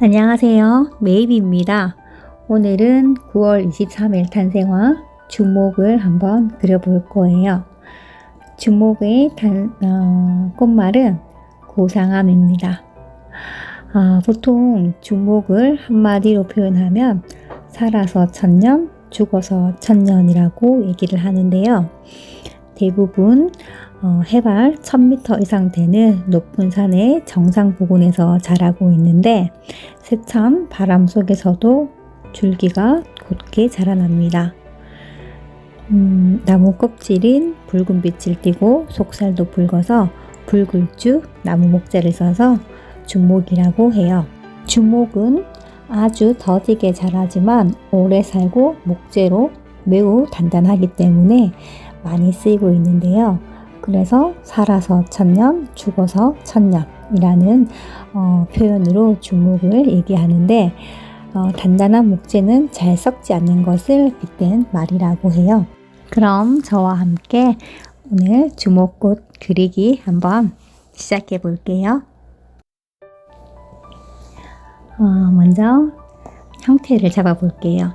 안녕하세요. 메이비입니다. 오늘은 9월 23일 탄생화 주목을 한번 그려볼 거예요. 주목의 단, 어, 꽃말은 고상함입니다. 아, 보통 주목을 한마디로 표현하면 살아서 천년, 죽어서 천년이라고 얘기를 하는데요. 대부분 어, 해발 1000m 이상 되는 높은 산의 정상 부근에서 자라고 있는데 세찬 바람 속에서도 줄기가 곧게 자라납니다. 음, 나무 껍질인 붉은 빛을 띠고 속살도 붉어서 붉을쭉 나무 목재를 써서 주목이라고 해요. 주목은 아주 더디게 자라지만 오래 살고 목재로 매우 단단하기 때문에 많이 쓰이고 있는데요. 그래서 살아서 천년, 죽어서 천년이라는 어, 표현으로 주목을 얘기하는데 어, 단단한 목재는 잘 썩지 않는 것을 빗댄 말이라고 해요. 그럼 저와 함께 오늘 주목꽃 그리기 한번 시작해 볼게요. 어, 먼저 형태를 잡아 볼게요.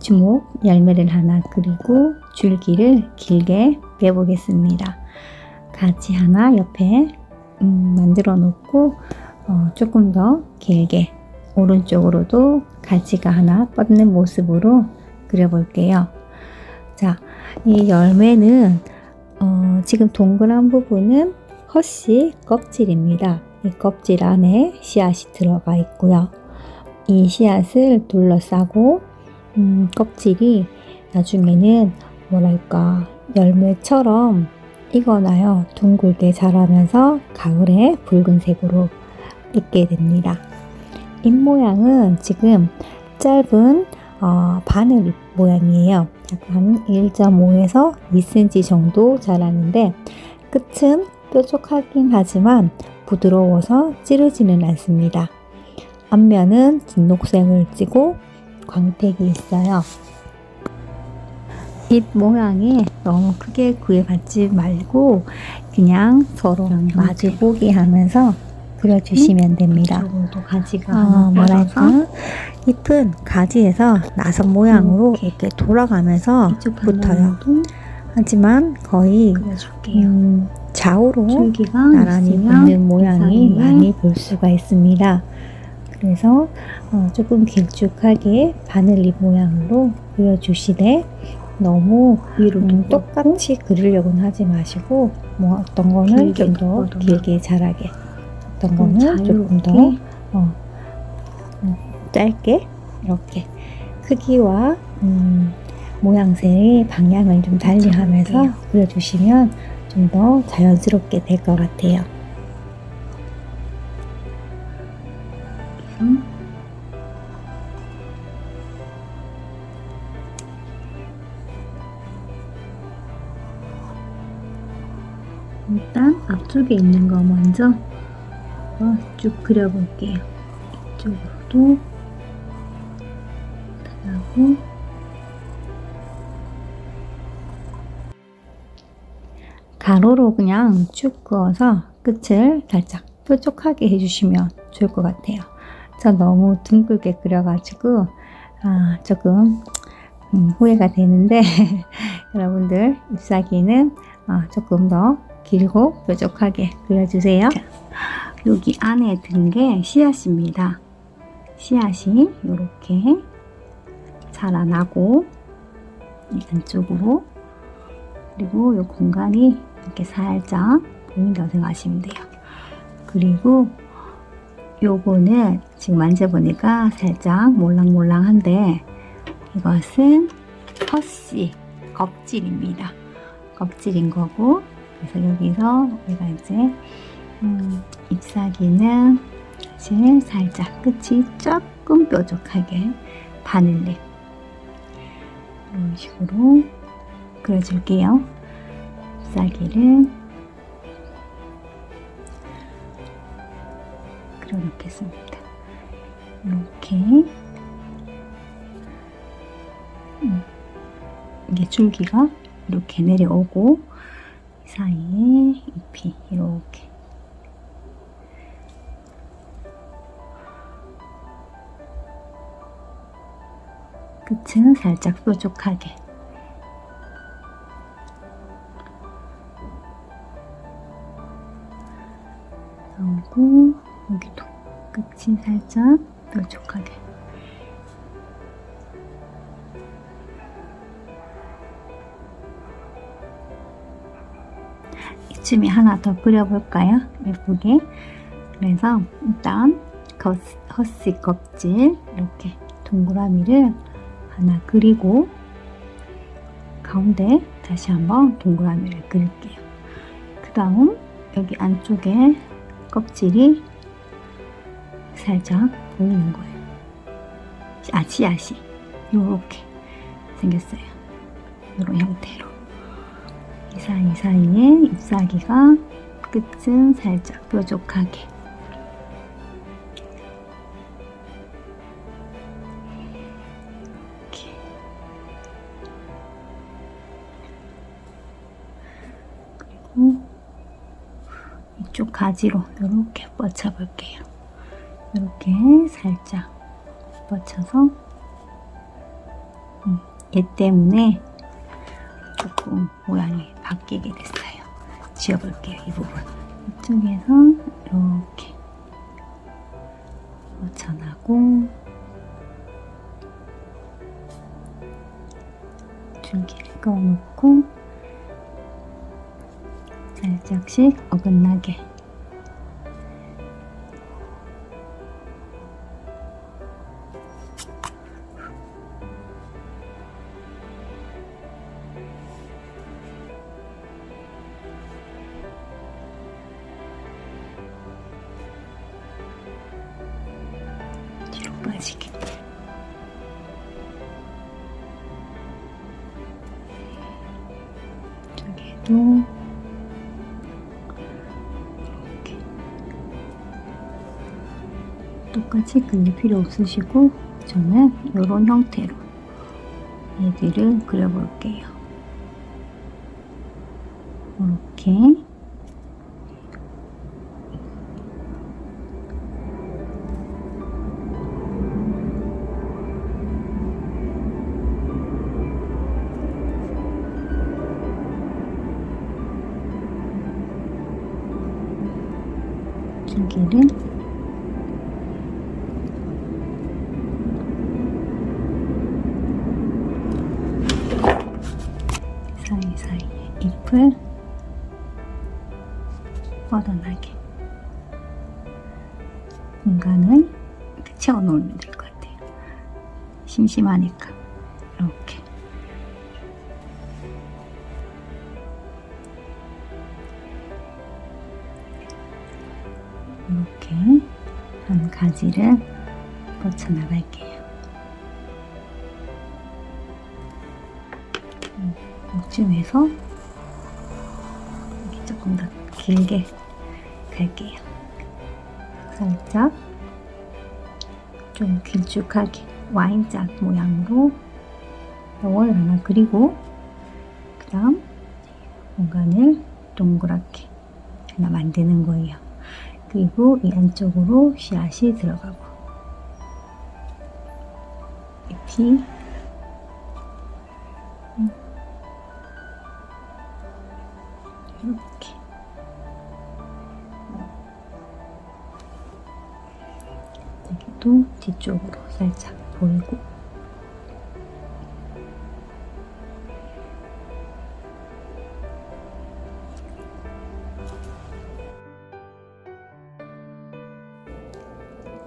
주목 열매를 하나 그리고 줄기를 길게 빼보겠습니다. 가지 하나 옆에 음, 만들어 놓고 어, 조금 더 길게 오른쪽으로도 가지가 하나 뻗는 모습으로 그려볼게요. 자, 이 열매는 어, 지금 동그란 부분은 헛씨 껍질입니다. 이 껍질 안에 씨앗이 들어가 있고요. 이 씨앗을 둘러싸고 음, 껍질이 나중에는 뭐랄까 열매처럼 익어나요. 둥글게 자라면서 가을에 붉은색으로 익게 됩니다. 잎 모양은 지금 짧은 어, 바늘 잎 모양이에요. 약간 1.5에서 2cm 정도 자라는데 끝은 뾰족하긴 하지만 부드러워서 찌르지는 않습니다. 앞면은 진녹색을 찌고 광택이 있어요. 잎 모양이 너무 크게 구애받지 말고 그냥 서로 마주보기 하면서 그려주시면 됩니다. 이쪽으로도 가지가 어, 뭐랄까 잎은 가지에서 나선 모양으로 이렇게. 이렇게 돌아가면서 붙어요. 하지만 거의. 음, 좌우로 나란히 붙는 모양이 많이 볼 수가 있습니다. 그래서 어, 조금 길쭉하게 바늘잎 모양으로 그려주시되 너무 위로 음, 음, 똑같이 그리려고는 하지 마시고 뭐 어떤 거는 좀 더. 길게 자라게 어떤 좀 거는 조금 더 자유롭게 어, 음, 짧게 이렇게 크기와 음, 모양새의 방향을 좀 달리하면서. 그려주시면 좀 더 자연스럽게 될 것 같아요. 쪽에 있는 거 먼저 어, 쭉 그려볼게요. 이쪽으로도 하고 가로로 그냥 쭉 그어서 끝을 살짝 뾰족하게 해주시면 좋을 것 같아요. 저 너무 둥글게 그려가지고 아, 조금 음, 후회가 되는데 여러분들 잎사귀는 아, 조금 더 길고 뾰족하게 그려주세요. 여기 안에 든 게 씨앗입니다. 씨앗이 이렇게 자라나고 이 안쪽으로 그리고 이 공간이 이렇게 살짝 보인다고 생각하시면 돼요. 그리고 요거는 지금 만져보니까 살짝 몰랑몰랑한데 이것은 헛씨 껍질입니다. 껍질인 거고 그래서 여기서 우리가 이제 음, 잎사귀는 사실 살짝 끝이 조금 뾰족하게 바늘잎 이런 식으로 그려줄게요. 잎사귀를 그려놓겠습니다. 이렇게 음, 이게 줄기가 이렇게 내려오고 이 사이에 잎이 이렇게. 끝은 살짝 뾰족하게. 나오고 여기도 끝이 살짝 뾰족하게. 이쯤에 하나 더 그려볼까요? 예쁘게 그래서 일단 겉, 헛씨 껍질 이렇게 동그라미를 하나 그리고 가운데 다시 한번 동그라미를 그릴게요. 그 다음 여기 안쪽에 껍질이 살짝 보이는 거예요. 아, 씨앗이 요렇게 생겼어요. 요런 형태로. 이 사이 사이에 잎사귀가 끝은 살짝 뾰족하게 이렇게 그리고 이쪽 가지로 이렇게 뻗쳐 볼게요. 이렇게 살짝 뻗쳐서 음, 얘 때문에 조금 모양이 바뀌게 됐어요. 지워볼게요, 이 부분. 이쪽에서 이렇게 뻗쳐나고 줄기를 꺼놓고 살짝씩 어긋나게 빠지게 저기도 이렇게 똑같이 그릴 필요 없으시고 저는 이런 형태로 얘들을 그려볼게요. 이렇게 줄기를 사이사이에 잎을 뻗어나게 공간을 채워놓으면 될 것 같아요. 심심하니까 이렇게 한 가지를 뻗쳐 나갈게요. 음, 이쯤에서 조금 더 길게 갈게요. 살짝 좀 길쭉하게 와인잔 모양으로 월 하나 그리고 그 다음 공간을 동그랗게 하나 만드는 거예요. 그리고 이 안쪽으로 씨앗이 들어가고. 잎이 음. 이렇게. 여기도 뒤쪽으로 살짝 보이고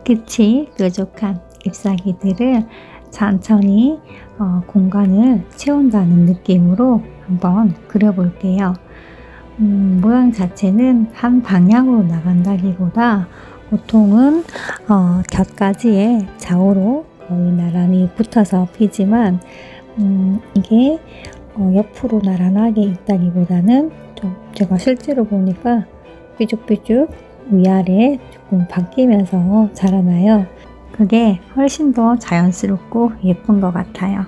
끝이 뾰족한 잎사귀들을 천천히 어, 공간을 채운다는 느낌으로 한번 그려볼게요. 음, 모양 자체는 한 방향으로 나간다기보다 보통은 어, 곁가지에 좌우로 거의 나란히 붙어서 피지만 음, 이게 어, 옆으로 나란하게 있다기보다는 좀 제가 실제로 보니까 삐죽삐죽 위아래 조금 바뀌면서 자라나요. 그게 훨씬 더 자연스럽고 예쁜 것 같아요.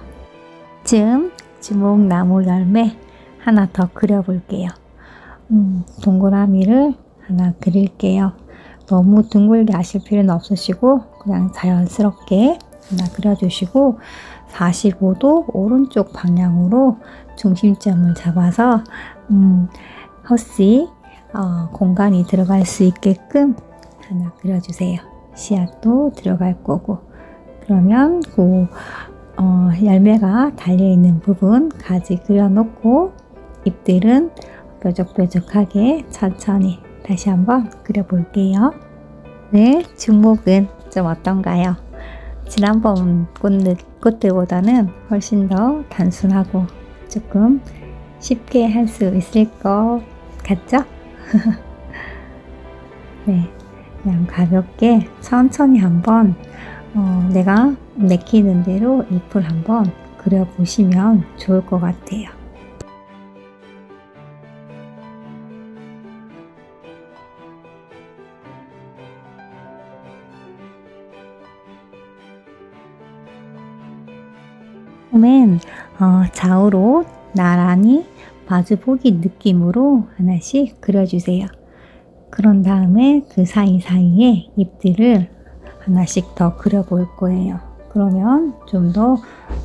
지금 주목나무 열매 하나 더 그려볼게요. 음, 동그라미를 하나 그릴게요. 너무 둥글게 하실 필요는 없으시고 그냥 자연스럽게 하나 그려주시고 45도 오른쪽 방향으로 중심점을 잡아서 음, 헛씨 어, 공간이 들어갈 수 있게끔 하나 그려주세요. 씨앗도 들어갈 거고 그러면 그 어, 열매가 달려있는 부분 가지 그려놓고 잎들은 뾰족뾰족하게 천천히 다시 한번 그려볼게요. 네, 주목은 좀 어떤가요? 지난번 꽃들, 꽃들보다는 훨씬 더 단순하고 조금 쉽게 할 수 있을 것 같죠? 네, 그냥 가볍게 천천히 한번 어, 내가 내키는 대로 잎을 한번 그려보시면 좋을 것 같아요. 처음엔 어, 좌우로 나란히 마주보기 느낌으로 하나씩 그려주세요. 그런 다음에 그 사이사이에 잎들을 하나씩 더 그려볼 거예요. 그러면 좀 더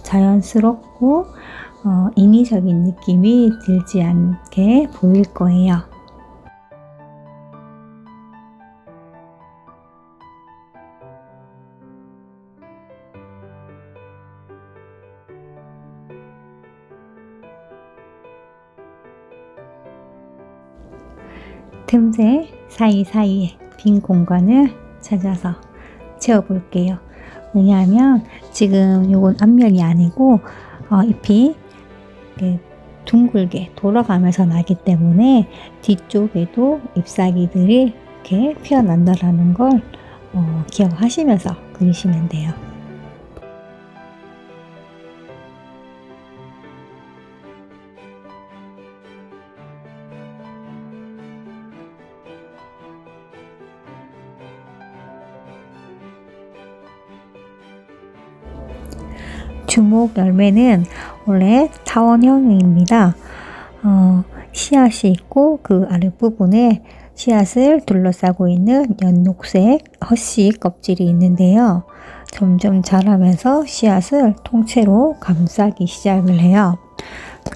자연스럽고 어, 인위적인 느낌이 들지 않게 보일 거예요. 틈새 사이사이에 빈 공간을 찾아서 채워볼게요. 왜냐하면 지금 요건 앞면이 아니고 어, 잎이 둥글게 돌아가면서 나기 때문에 뒤쪽에도 잎사귀들이 이렇게 피어난다라는 걸 어, 기억하시면서 그리시면 돼요. 주목 열매는 원래 타원형입니다. 어, 씨앗이 있고 그 아랫부분에 씨앗을 둘러싸고 있는 연녹색 허씨 껍질이 있는데요. 점점 자라면서 씨앗을 통째로 감싸기 시작을 해요.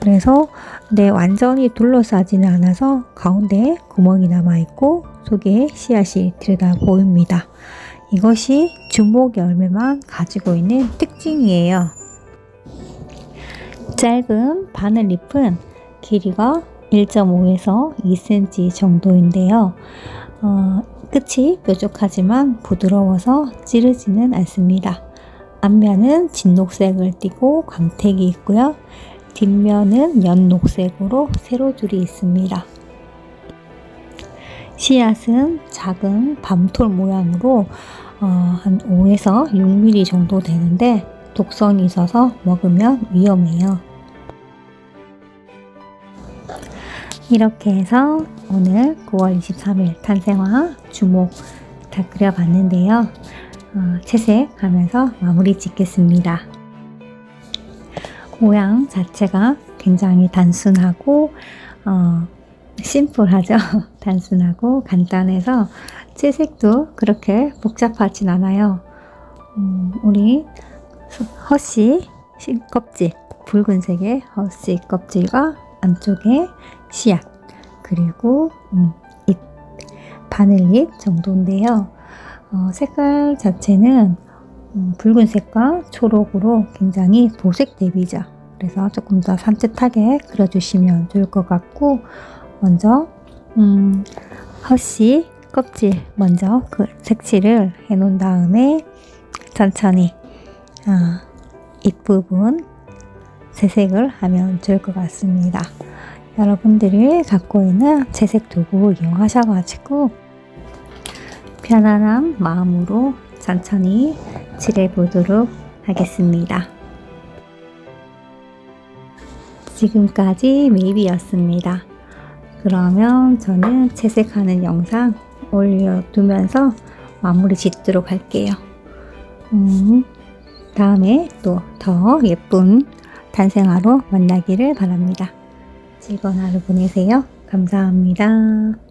그래서 네, 완전히 둘러싸지는 않아서 가운데 구멍이 남아있고 속에 씨앗이 들여다 보입니다. 이것이 주목 열매만 가지고 있는 특징이에요. 짧은 바늘 잎은 길이가 1.5에서 2cm 정도인데요. 어, 끝이 뾰족하지만 부드러워서 찌르지는 않습니다. 앞면은 진녹색을 띠고 광택이 있고요. 뒷면은 연녹색으로 세로줄이 있습니다. 씨앗은 작은 밤톨 모양으로 어, 한 5에서 6mm 정도 되는데 독성이 있어서 먹으면 위험해요. 이렇게 해서 오늘 9월 23일 탄생화 주목 다 그려봤는데요. 어, 채색하면서 마무리 짓겠습니다. 모양 자체가 굉장히 단순하고 어, 심플하죠. 단순하고 간단해서 채색도 그렇게 복잡하진 않아요. 음, 우리 허씨 껍질 붉은색의 허씨 껍질과 안쪽에 씨앗 그리고 음, 잎 바늘잎 정도인데요. 어, 색깔 자체는 음, 붉은색과 초록으로 굉장히 도색 대비죠. 그래서 조금 더 산뜻하게 그려주시면 좋을 것 같고 먼저 음, 허씨 껍질 먼저 그 색칠을 해놓은 다음에 천천히 어, 잎부분 재색을 하면 좋을 것 같습니다. 여러분들이 갖고 있는 재색 도구 이용하셔가지고 편안한 마음으로 천천히 칠해 보도록 하겠습니다. 지금까지 메이비였습니다. 그러면 저는 채색하는 영상 올려두면서 마무리 짓도록 할게요. 음, 다음에 또 더 예쁜 탄생화로 만나기를 바랍니다. 즐거운 하루 보내세요. 감사합니다.